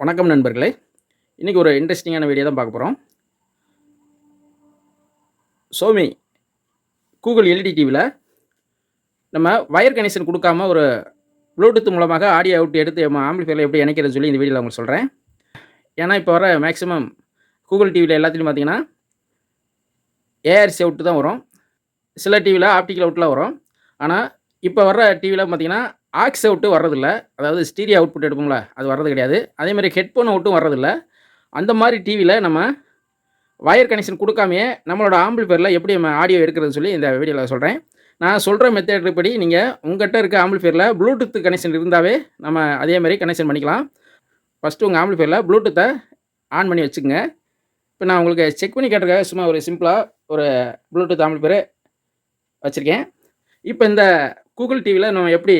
வணக்கம் நண்பர்களே. இன்றைக்கி ஒரு இன்ட்ரெஸ்டிங்கான வீடியோ தான் பார்க்க போகிறோம் சோமி கூகுள் எல்இடி டிவியில் நம்ம வயர் கனெக்ஷன் கொடுக்காம ஒரு ப்ளூடூத் மூலமாக ஆடியோ அவுட் எடுத்து நம்ம ஆம்பிளிஃபையரில் எப்படி இணைக்கிறதுன்னு சொல்லி இந்த வீடியோவில் உங்களுக்கு சொல்கிறேன் ஏன்னா இப்போ வர மேக்ஸிமம் கூகுள் டிவியில் எல்லாத்துலேயும் பார்த்தீங்கன்னா ஏஆர்சி அவுட்டு தான் வரும். சில டிவியில் ஆப்டிக்கல் அவுட்லாம் வரும். ஆனால் இப்போ வர்ற டிவியில் பார்த்தீங்கன்னா ஆக்ஸ் அவுட்டு வர்றதில்ல. அதாவது ஸ்டீரியோ அவுட்புட் எடுப்போம்ல அது வர்றது கிடையாது. அதேமாதிரி ஹெட்ஃபோன் அவுட்டும் வர்றதில்ல. அந்த மாதிரி டிவியில் நம்ம வயர் கனெக்ஷன் கொடுக்காமையே நம்மளோட ஆம்பிளிஃபையரில் எப்படி நம்ம ஆடியோ எடுக்கிறதுன்னு சொல்லி இந்த வீடியோவில் சொல்கிறேன் நான் சொல்கிற மெத்தட் படி நீங்கள் உங்கள்கிட்ட இருக்க ஆம்பிளிஃபையரில் ப்ளூடூத் கனெக்ஷன் இருந்தாவே நம்ம அதே மாதிரி கனெக்ஷன் பண்ணிக்கலாம். ஃபஸ்ட்டு உங்கள் ஆம்பிளிஃபையரில் ப்ளூடூத்தை ஆன் பண்ணி வச்சுக்கோங்க. இப்போ நான் உங்களுக்கு செக் பண்ணி கேட்டிருக்க சும்மா ஒரு சிம்பிளாக ஒரு ப்ளூடூத் ஆம்பிளிஃபையர் வச்சுருக்கேன். இப்போ இந்த கூகுள் டிவியில் நம்ம எப்படி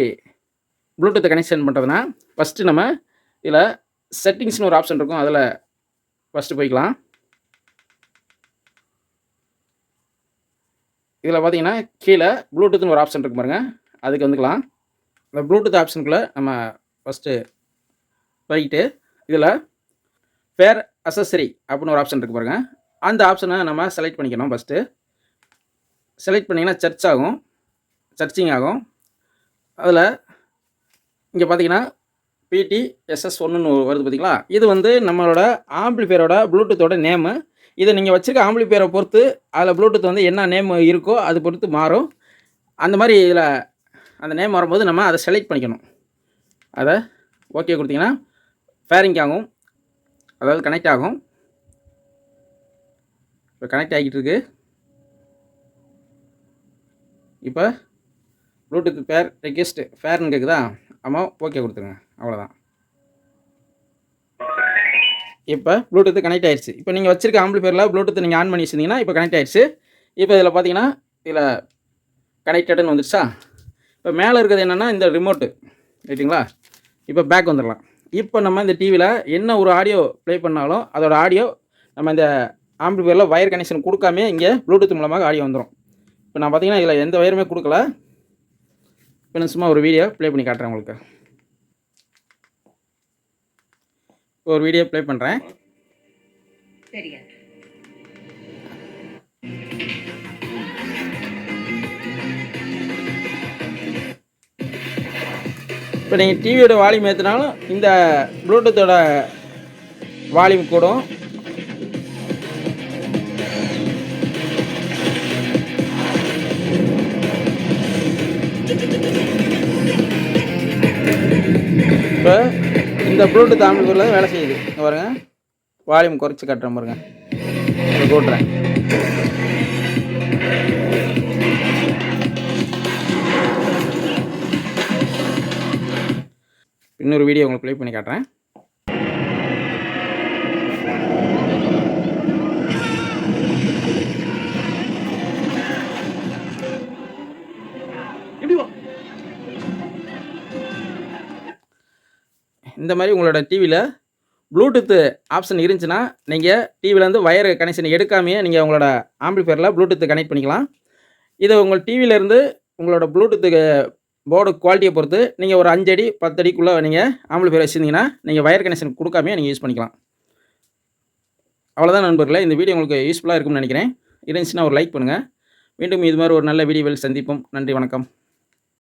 ப்ளூடூத்தை கனெக்ஷன் பண்ணுறதுனா ஃபஸ்ட்டு நம்ம இதில் செட்டிங்ஸ்னு ஒரு ஆப்ஷன் இருக்கும். அதில் ஃபஸ்ட்டு போய்க்கலாம். இதில் பார்த்தீங்கன்னா கீழே ப்ளூடூத்னு ஒரு ஆப்ஷன் இருக்கு பாருங்கள் அதுக்கு வந்துக்கலாம். இந்த ப்ளூடூத் ஆப்ஷனுக்குள்ளே நம்ம ஃபஸ்ட்டு போய்கிட்டு இதில் ஃபேர் அசசரி அப்படின்னு ஒரு ஆப்ஷன் இருக்கு பாருங்கள் அந்த ஆப்ஷனை நம்ம செலக்ட் பண்ணிக்கணும் ஃபஸ்ட்டு செலக்ட் பண்ணிங்கன்னா சர்ச் ஆகும். சர்ச்சிங் ஆகும். அதில் இங்கே பார்த்தீங்கன்னா பிடி எஸ்எஸ் ஒன்றுன்னு வருது பார்த்தீங்களா இது வந்து நம்மளோட ஆம்பிளிஃபையரோட ப்ளூடூத்தோட நேமு இதை நீங்கள் வச்சுருக்க ஆம்பிளிஃபையரை பொறுத்து அதில் ப்ளூடூத் வந்து என்ன நேம் இருக்கோ அது பொறுத்து மாறும். அந்த மாதிரி இதில் அந்த நேம் வரும்போது நம்ம அதை செலக்ட் பண்ணிக்கணும். அதை ஓகே கொடுத்தீங்கன்னா ஃபேரிங் ஆகும். அதாவது கனெக்ட் ஆகும். இப்போ கனெக்ட் ஆகிட்டு இருக்கு. இப்போ ப்ளூடூத் பேர் ரெக்வெஸ்ட் ஃபேர்னு கேட்குதா ஆமாம் ஓகே கொடுத்துருங்க. அவ்வளோதான் இப்போ ப்ளூடூத் கனெக்ட் ஆயிடுச்சு. இப்போ நீங்கள் வச்சிருக்க பேரில் ப்ளூடூத் நீங்கள் ஆன் பண்ணி வச்சுருந்தீங்கன்னா இப்போ கனெக்ட் ஆயிடுச்சு. இப்போ இதில் பார்த்தீங்கன்னா இதில் கனெக்டடுன்னு வந்துடுச்சா இப்போ மேலே இருக்கிறது என்னென்னா இந்த ரிமோட்டு ரைட்டுங்களா இப்போ பேக் வந்துடலாம் இப்போ நம்ம இந்த டிவியில் என்ன ஒரு ஆடியோ ப்ளே பண்ணாலும் அதோட ஆடியோ நம்ம இந்த ஆம்பிளிஃபையரில் வயர் கனெக்ஷன் கொடுக்காமே இங்கே ப்ளூடூத் மூலமாக ஆடியோ வந்துடும் இப்போ நான் பார்த்தீங்கன்னா இதில் எந்த வயருமே கொடுக்கல. இப்போ நான் சும்மா ஒரு வீடியோ ப்ளே பண்ணி காட்டுறேன் உங்களுக்கு. ஒரு வீடியோ ப்ளே பண்ணுறேன் சரியா இப்போ நீங்கள் டிவியோட வால்யூம் ஏற்றினாலும் இந்த ப்ளூடூத்தோட வால்யூம் கூடும். இப்போ இந்த ப்ளூடூத் ஆம்பிளிஃபையரில் தான் வேலை செய்யுது. இங்கே பாருங்க. வால்யூம் குறைச்சி காட்டுறேன் பாருங்க. கூட்டுறேன் இன்னொரு வீடியோ உங்களுக்கு ப்ளே பண்ணி காட்டுறேன். இந்த மாதிரி உங்களோட டிவியில் ப்ளூடூத்து ஆப்ஷன் இருந்துச்சுன்னா நீங்கள் டிவிலேருந்து வயர் கனெக்ஷன் எடுக்காமையே நீங்கள் உங்களோட ஆம்பிளிஃபையரில் ப்ளூடூத்து கனெக்ட் பண்ணிக்கலாம். இதை உங்கள் டிவியிலேருந்து உங்களோட ப்ளூடூத்துக்கு போர்டு குவாலிட்டியை பொறுத்து நீங்கள் ஒரு அஞ்சடி பத்தடிக்குள்ளே பத்து அடிக்குள்ளே நீங்கள் ஆம்பிளிஃபையர் வச்சுருந்தீங்கன்னா நீங்கள் வயர் கனெக்ஷன் கொடுக்காமையே நீங்கள் யூஸ் பண்ணிக்கலாம். அவ்வளோதான் நண்பர்களே இந்த வீடியோ உங்களுக்கு யூஸ்ஃபுல்லாக இருக்கும்னு நினைக்கிறேன். இருந்துச்சுன்னா ஒரு லைக் பண்ணுங்கள் மீண்டும் இது மாதிரி ஒரு நல்ல வீடியோவில் சந்திப்போம். நன்றி வணக்கம்.